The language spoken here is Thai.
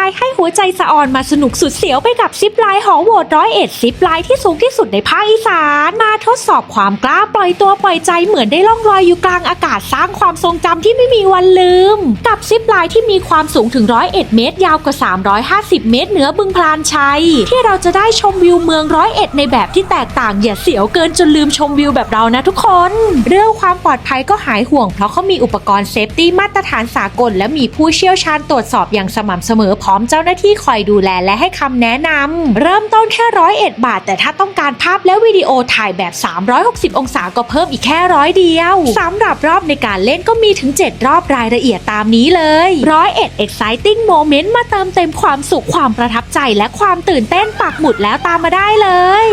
ายให้หัวใจสะออนมาสนุกสุดเสียวไปกับซิปไลน์หอโหวตร้อยเอ็ดซิปไลน์ที่สูงที่สุดในภาคอีสาน มาทดสอบความกล้าปล่อยตัวปล่อยใจเหมือนได้ล่องลอยอยู่กลางอากาศสร้างความทรงจำที่ไม่มีวันลืม กับซิปไลน์ที่มีความสูงถึงร้อยเอ็ดเมตร ยาวกว่า 350 เมตรเหนือบึงพลานชัย ที่เราจะได้ชมวิวเมืองร้อยเอ็ดในแบบที่แตกต่างอย่าเสียวเกินจนลืมชมวิวแบบเรานะทุกคน เรื่องความปลอดภัยก็หายห่วงเพราะเขามีอุปกรณ์เซฟตี้มาตรฐานสากลและมีผู้เชี่ยวชาญตรวจสอบอย่างสม่ำเสมอพร้อมเจ้าหน้าที่คอยดูแลและให้คำแนะนำ เริ่มต้นแค่ร้อยเอ็ดบาท แต่ถ้าต้องการภาพและวิดีโอถ่ายแบบ 360 องศาก็เพิ่มอีกแค่ร้อยเดียวสำหรับรอบในการเล่นก็มีถึง 7 รอบรายละเอียดตามนี้เลยร้อยเอ็ด exciting moment มาเติมเต็มความสุขความประทับใจและความตื่นเต้นปักหมุดแล้วตามมาได้เลย